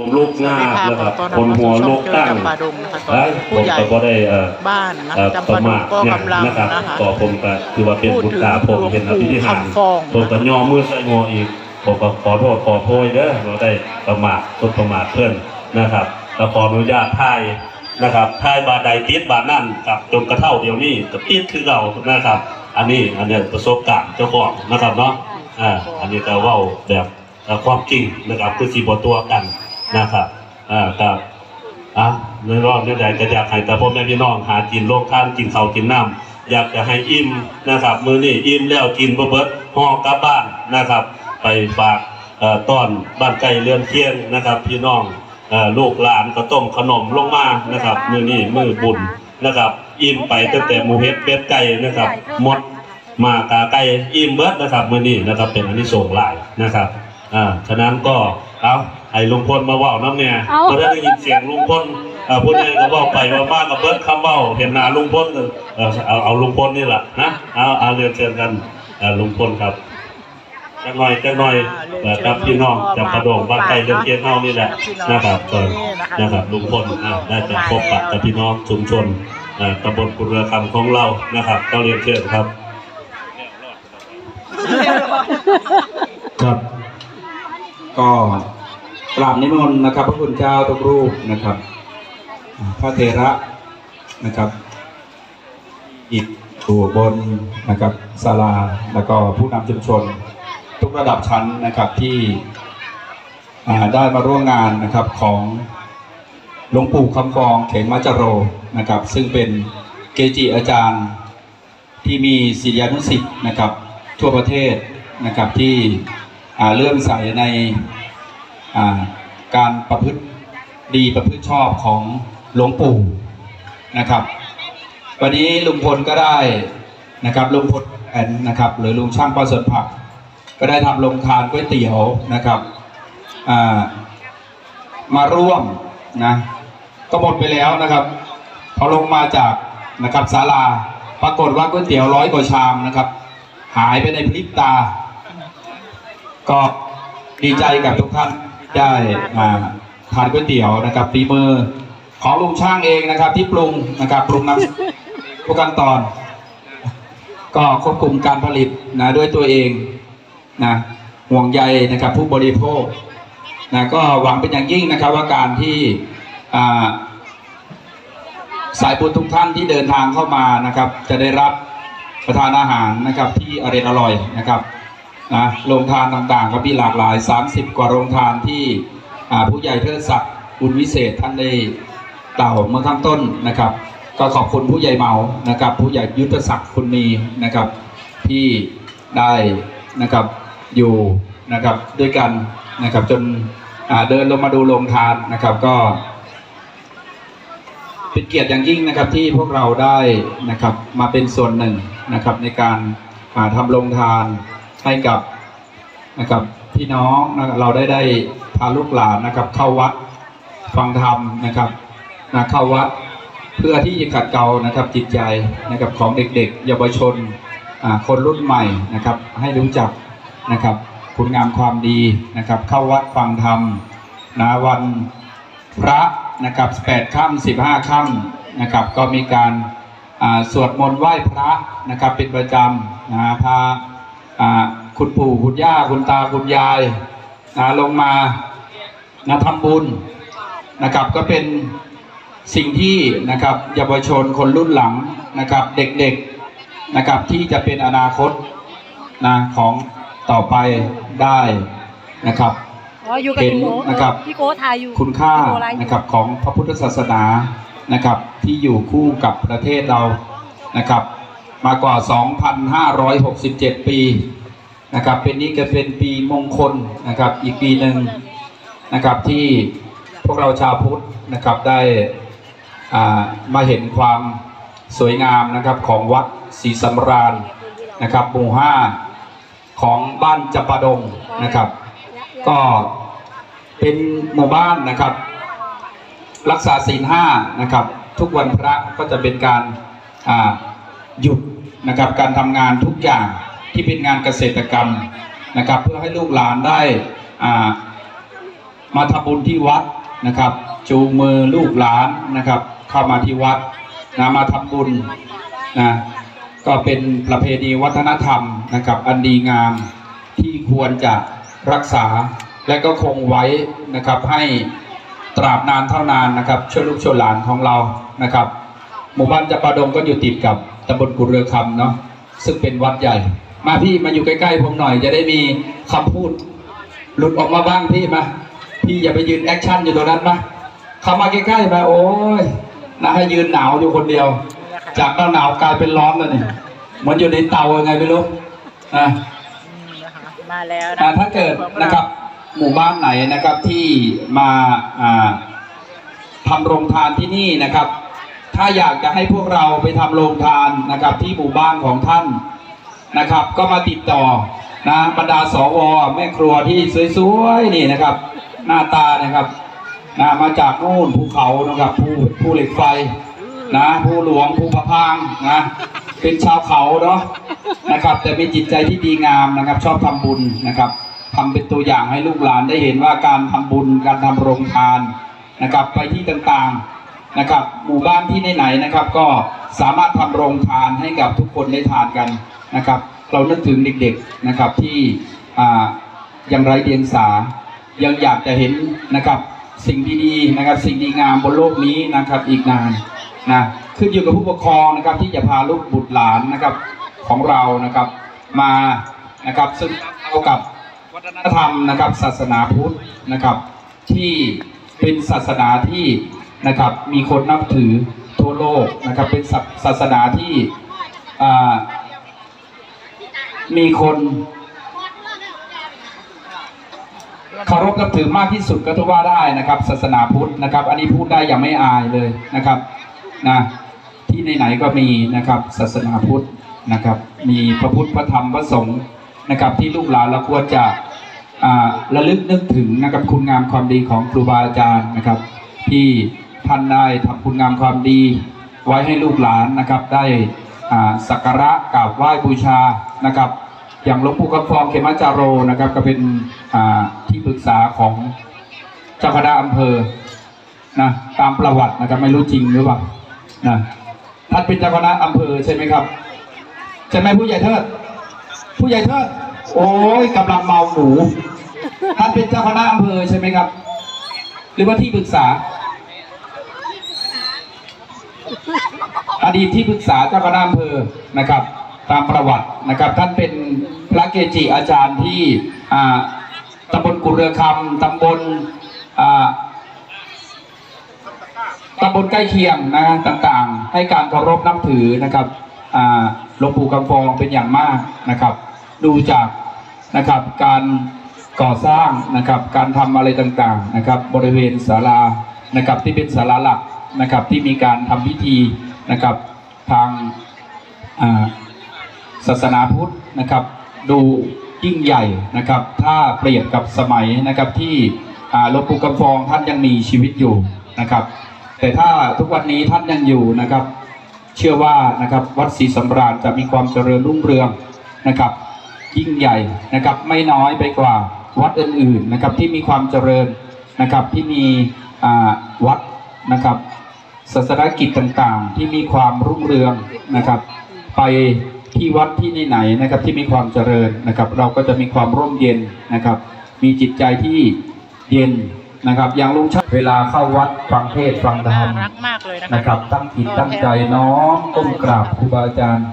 ผมลูกหน้าสวัสดีนะครับขอคนหัวลูกตั้งจำปาดงนะคะตอนเอ้ยนี้ผผู้มใหญ่ก็บ่ได้เอ่อบ้านนะเอ่อจำประปาดมางทก็เนี่ยกำลังนะครับนะคะก็ผมก็คือว่าเป็นพูดบุญถึงตาผมเห็นอภิธิหารคำฟ้องผมก็ย่อมือใส่งออีกผมก็ขอโทษขอโพยเด้อเราได้ประมาทต้นประมาทเพื่อนนะครับแล้วขออนุญาตทายนะครับทายบาใดติดบานั่นกับจนกระเท่าเดียวนี้ก็ติดคือเรานะครับ อันนี้อันเนี้ยประสบการณ์เจ้าของนะครับเนาะอ่าอันนี้ก็เว่าแบบเอ่อความจริงนะครับคือสีบตัวกัน นะครับอ่าครับอะในรอบนี้ใดก็อยากให้แต่พ่อแม่พี่น้องหากินโลกท่านกินข้าวกินน้ำอยากจะให้อิ่มนะครับ มือนี้อิ่มแล้วกินเบิดห่อกลับบ้านนะครับ ไปฝากอ่อต้อนบ้านไก่เรือนเคียงนะครับ พี่น้องอ่อลูกหลานก็ต้มขนมลงมานะครับ มือนี้มือบุญนะครับ อิ่มไปตั้งแต่หมูเฮ็ดเป็ดไก่นะครับหมดมากาไก่อิ่มเบิดนะครับมือนี้นะครับเป็นอันนี้ส่งหลายนะครับอ่าฉะนั้นก็เอา ให้ลุงพลมาเว้าน้ำเนี่ยเอาบ่ได้ยินเสียงลุงพลเอ่อผู้ใดก็บอกไปว่าบ้านกับเบิดคำเว้าเห็นหน้าลุงพลก็เออเอาเอาลุงพลนี่แหละนะเอาเอาเรียนเชิญกันเอ่อลุงพลครับจังหน่อยจังหน่อยเอ่อครับพี่น้องจำประโดงบ้านไก่เรือนเคียงเฮานี่แหละนะครับก็นะครับลุงพลอะได้จะพบปะกับพี่น้องชุมชนเอ่อตำบลกุเรือคำของเรานะครับก็เรียนเชิญครับ ครับ ก็ กราบนิมนต์นะครับ พระคุณเจ้าทุกรูปนะครับ พระเทระนะครับอิฐตัวบนนะครับศาลาแล้วก็ผู้นำชุมชน ทุกระดับชั้นนะครับที่ได้มาร่วมงานนะครับของหลวงปู่คำฟองเขมาจโรนะครับ ซึ่งเป็นเกจิอาจารย์ที่มีศิษยานุศิษย์นะครับทั่วประเทศนะครับที่เลื่อมใสใน การประพฤติดีประพฤติชอบของหลวงปู่นะครับ วันนี้ลุงพลก็ได้นะครับลุงพลแอนนะครับ หรือลุงช่างปลาสนผัก ก็ได้ทำลงทานก๋วยเตี๋ยวนะครับมาร่วมนะก็หมดไปแล้วนะครับพอลงมาจากนะครับศาลาปรากฏว่าก๋วยเตี๋ยวร้อยกว่าชามนะครับ หายไปในพริบตา ก็ดีใจกับทุกท่าน ได้มาทานก๋วยเตี๋ยวนะครับฝีมือของลุงช่างเองนะครับ ที่ปรุงนะครับปรุงน้ำทุกขั้นตอน ก็ควบคุมการผลิตนะด้วยตัวเองนะห่วงใยนะครับ ผู้บริโภคนะก็หวังเป็นอย่างยิ่งนะครับ ว่าการที่สายบุญทุกท่านที่เดินทางเข้ามานะครับ จะได้รับประทานอาหารนะครับที่อร่อยอร่อยนะครับ นะโรงทานต่างๆ ก็มีหลากหลาย 30 กว่าโรงทานที่ผู้ใหญ่เทิดศักดิ์บุญวิเศษท่านได้กล่าเมื่อข้างต้นนะครับ ก็ขอบคุณผู้ใหญ่เมานะครับ ผู้ใหญ่ยุทธศักดิ์คุณมีนะครับที่ได้นะครับอยู่นะครับด้วยกันนะครับจนเดินลงมาดูโรงทานนะครับก็เป็นเกียรติอย่างยิ่งนะครับที่พวกเราได้นะครับมาเป็นส่วนหนึ่งนะครับในการาทำโรงทาน ให้กับนะครับพี่น้องนะเราได้ได้พาลูกหลานนะครับเข้าวัดฟังธรรมนะครับนะเข้าวัดเพื่อที่จะขัดเกลานะครับจิตใจนะครับของเด็กๆ เยาวชนคนรุ่นใหม่นะครับให้รู้จักนะครับคุณงามความดีนะครับเข้าวัดฟังธรรมนะวันพระนะครับ8ค่ำ15ค่ำนะครับก็มีการสวดมนต์ไหว้พระนะครับเป็นประจำนะพา คุณปู่คุณย่าคุณตาคุณยายนะลงมานะทำบุญนะครับก็เป็นสิ่งที่นะครับเยาวชนคนรุ่นหลังนะครับเด็กๆนะครับที่จะเป็นอนาคตนะของต่อไปได้นะครับอ๋ออยู่กับเห็นพี่โก้นะครับพี่โก้ถ่ายอยู่คุณค่าพี่โก้ไลฟ์อยู่นะครับของพระพุทธศาสนานะครับที่อยู่คู่กับประเทศเรานะครับมากว่า 2,567 ปี นะครับเป็นนี้ก็เป็นปีมงคลนะครับ อีกปีหนึ่งนะครับที่พวกเราชาวพุทธนะครับได้อ่ามาเห็นความสวยงามนะครับของวัดศรีสำราญนะครับหมู่ห้าของบ้านจำปาดงนะครับ ก็เป็นหมู่บ้านนะครับ รักษาศีลห้านะครับ ทุกวันพระก็จะเป็นการอ่าหยุดนะครับการทำงานทุกอย่าง ที่เป็นงานเกษตรกรรมนะครับ เพื่อให้ลูกหลานได้มาทำบุญที่วัดนะครับ จูงมือลูกหลานนะครับ เข้ามาที่วัดนะมาทำบุญนะก็เป็นประเพณีวัฒนธรรมนะครับ อันดีงามที่ควรจะรักษาและก็คงไว้นะครับให้ตราบนานเท่านานนะครับช่วยลูกช่วยหลานของเรานะครับ หมู่บ้านจัปาดงก็อยู่ติดกับตำบลกุเรือคำเนาะซึ่งเป็นวัดใหญ่มาพี่มาอยู่ใกล้ๆผมหน่อย จะได้มีคำพูด หลุดออกมาบ้างพี่มา พี่อย่าไปยืนแอคชั่นอยู่ตรงนั้นมาเข้ามาใกล้ๆมาโอ้ยนะให้ยืนหนาวอยู่คนเดียว จากหนาวหนาวๆกลายเป็นร้อนแล้วเนี่ยเหมือนอยู่ในเตายังไงไม่รู้อะมาแล้วอ่าถ้าเกิดนะครับ หมู่บ้านไหนนะครับที่มาอ่าทำโรงทานที่นี่นะครับ ถ้าอยากจะให้พวกเราไปทำโรงทานนะครับ ที่หมู่บ้านของท่าน นะครับ ก็มาติดต่อนะบรรดาสวแม่ครัวที่สวยๆนี่นะครับ หน้าตานะครับนะมาจากนู่นภูเขานะครับภูภูเหล็กไฟนะภูหลวงภูพะพางนะเป็นชาวเขาเนาะนะครับ แต่มีจิตใจที่ดีงามนะครับ ชอบทำบุญนะครับทำเป็นตัวอย่างให้ลูกหลานได้เห็นว่าการทำบุญการทำโรงทานนะครับ ไปที่ต่างๆนะครับ หมู่บ้านที่ไหนๆนะครับ ก็สามารถทำโรงทานให้กับทุกคนได้ทานกัน นะครับ เรานึกถึงเด็กๆนะครับที่ยังไร้เดียงสา ยังอยากจะเห็นนะครับสิ่งดีๆนะครับ สิ่งดีงามบนโลกนี้นะครับอีกนานนะขึ้นอยู่กับผู้ปกครองนะครับที่จะพาลูกบุตรหลานนะครับของเรานะครับมานะครับซึ่งเข้ากับวัฒนธรรมนะครับ ศาสนาพุทธนะครับ ที่เป็นศาสนาที่นะครับมีคนนับถือทั่วโลกนะครับ เป็นศาสนาที่ มีคนเคารพนับถือมากที่สุดก็ถือว่าได้นะครับ ศาสนาพุทธนะครับ อันนี้พูดได้อย่างไม่อายเลยนะครับนะที่ไหนๆก็มีนะครับ ศาสนาพุทธนะครับ มีพระพุทธพระธรรมพระสงฆ์นะครับ ที่ลูกหลานเราควรจะอ่าระลึกนึกถึงนะครับคุณงามความดีของครูบาอาจารย์นะครับ ที่ท่านได้ทำคุณงามความดีไว้ให้ลูกหลานนะครับได้ สักการะกราบไหว้บูชานะครับ อย่างหลวงปู่กำฟองเขมจาโรนะครับ ก็เป็นอ่าที่ปรึกษาของเจ้าคณะอำเภอนะตามประวัตินะครับไม่รู้จริงหรือเปล่านะท่านเป็นเจ้าคณะอำเภอใช่ไหมครับใช่ไหมผู้ใหญ่เทิด ผู้ใหญ่เทิด โอ้ยกำลังเมาหมูท่านเป็นเจ้าคณะอำเภอใช่ไหมครับ หรือว่าที่ปรึกษา อดีตที่ปรึกษาเจ้าคณะอำเภอนะครับ ตามประวัตินะครับ ท่านเป็นพระเกจิอาจารย์ที่ตำบลกุเรือคำตำบลตำบลใกล้เคียงนะต่างๆ ให้การเคารพนับถือนะครับหลวงปู่กำฟองเป็นอย่างมากนะครับ ดูจากนะครับการก่อสร้างนะครับ การทำอะไรต่างๆนะครับ บริเวณศาลานะครับที่เป็นศาลาหลักนะครับที่มีการทำพิธี นะครับ ทางศาสนาพุทธนะครับ ดูยิ่งใหญ่นะครับ ถ้าเปรียบกับสมัยนะครับที่หลวงปู่กำฟองท่านยังมีชีวิตอยู่นะครับ แต่ถ้าทุกวันนี้ท่านยังอยู่นะครับ เชื่อว่านะครับวัดศรีสำราญจะมีความเจริญรุ่งเรืองนะครับ ยิ่งใหญ่นะครับไม่น้อยไปกว่าวัดอื่นๆนะครับที่มีความเจริญนะครับที่มีวัดนะครับ ศาสนกิจต่างๆ ที่มีความรุ่งเรืองนะครับ ไปที่วัดที่ไหนๆนะครับที่มีความเจริญนะครับ เราก็จะมีความร่มเย็นนะครับ มีจิตใจที่เย็นนะครับอย่างลุงชัดเวลาเข้าวัดฟังเทศฟังธรรมรักมากเลยนะนะครับ ตั้งจิตตั้งใจน้อมก้มกราบครูบาอาจารย์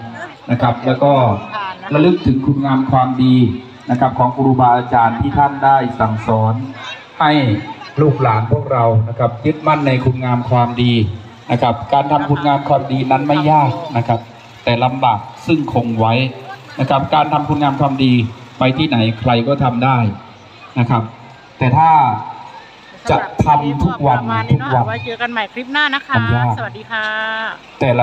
นะครับ แล้วก็ระลึกถึงคุณงามความดีนะครับ ของครูบาอาจารย์ที่ท่านได้สั่งสอนให้ลูกหลานพวกเรานะครับยึดมั่นในคุณงามความดี นะครับ การทำคุณงามความดีนั้นไม่ยากนะครับ แต่ลำบากซึ่งคงไว้นะครับ การทำคุณงามความดีไปที่ไหนใครก็ทำได้นะครับ แต่ถ้าจะทำทุกวันประมาณทุนี้กเนาะวันเอาไว้เจอกันใหม่คลิปหน้านะคะมันยากสวัสดีค่ะแต่ละ